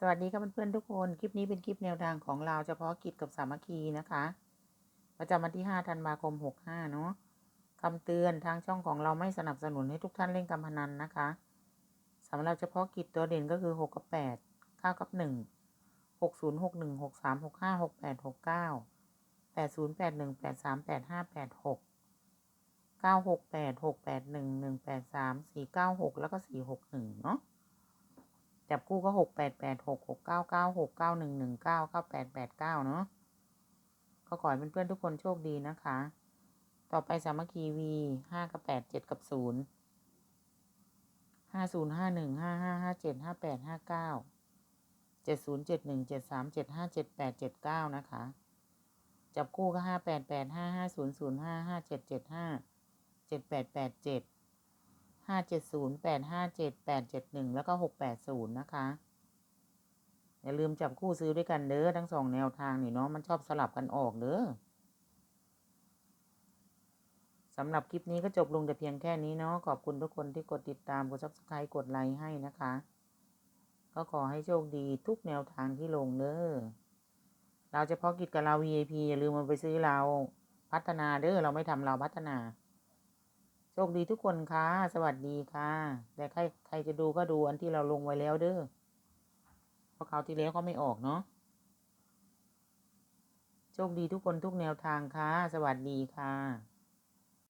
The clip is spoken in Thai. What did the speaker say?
สวัสดีครับเพื่อนๆทุกคน คลิปนี้เป็นคลิปแนวทางของเราเฉพาะกิจกับสามัคคีนะคะ ประจำวันที่ 5 ธันวาคม 65 เนาะคำเตือนทางช่องของเราไม่สนับสนุนให้ทุกท่านเล่นการพนันนะคะสำหรับเฉพาะกิจตัวเด่นก็คือ 6 กับ 8 9 กับ 1 60 61 63 65 68 69 80 81 83 85 86 968 681 183 496 แล้วก็ 461 เนาะ จับคู่ก็หกแปดแปดหกหกเก้าเก้าหกเก้าหนึ่งหนึ่งเก้าเก้าแปดแปดเก้าเนาะก็ขอให้เพื่อนๆทุกคนโชคดีนะคะ ต่อไปสามัคคีวีห้ากับแปดเจ็ดกับศูนย์ห้าศูนย์ห้าหนึ่งห้าห้าห้าเจ็ดห้าแปดห้าเก้าเจ็ดศูนย์เจ็ดหนึ่งเจ็ดสามเจ็ดห้าเจ็ดแปดเจ็ดเก้านะคะ จับคู่ก็ห้าแปดแปดห้าห้าศูนย์ศูนย์ห้าห้าเจ็ดเจ็ดห้าเจ็ดแปดแปดเจ็ด ห้าเจ็ดศูนย์แปดห้าเจ็ดแปดเจ็ดหนึ่งแล้วก็หกแปดศูนย์นะคะ อย่าลืมจับคู่ซื้อด้วยกันเด้อทั้งสองแนวทางนี่เนาะมันชอบสลับกันออกเด้อสำหรับคลิปนี้ก็จบลงแต่เพียงแค่นี้เนาะขอบคุณทุกคนที่กดติดตามกดซับสไครต์กดไลค์ให้นะคะ ก็ขอให้โชคดีทุกแนวทางที่ลงเด้อเราเฉพาะกิจกับเรา VIP อย่าลืมมาไปซื้อเราพัฒนาเด้อเราไม่ทำเราพัฒนา ชคดีทุกคนค่ะ สวัสดีค่ะ แต่ใครใครจะดูก็ดูอันที่เราลงไว้แล้วเด้อ เพราะคราวที่แล้วเขาไม่ออกเนาะ โชคดีทุกคนทุกแนวทางค่ะ สวัสดีค่ะ